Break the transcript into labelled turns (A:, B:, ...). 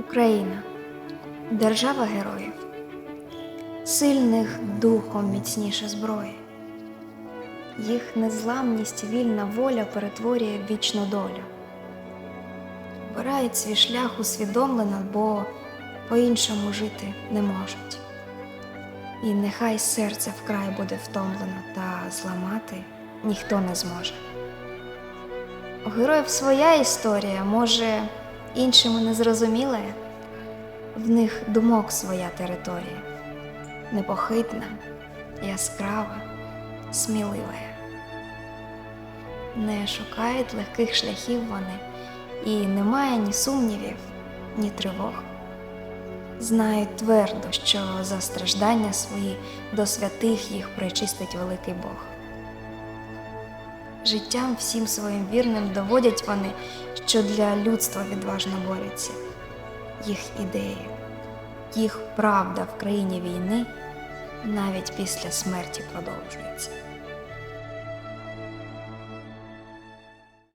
A: Україна держава героїв, сильних духом міцніше зброї. Їх незламність, вільна воля перетворює вічну долю. Обирають свій шлях усвідомлено, бо по-іншому жити не можуть. І нехай серце вкрай буде втомлено, та зламати ніхто не зможе. У героїв своя історія, може, іншим і не зрозуміла. В них думок своя територія, непохитна, яскрава, смілива. Не шукають легких шляхів вони, і немає ні сумнівів, ні тривог. Знають твердо, що за страждання свої до святих їх причистить великий Бог. Життям всім своїм вірним доводять вони, що для людства відважно борються. Їх ідеї, їх правда в країні війни навіть після смерті продовжується.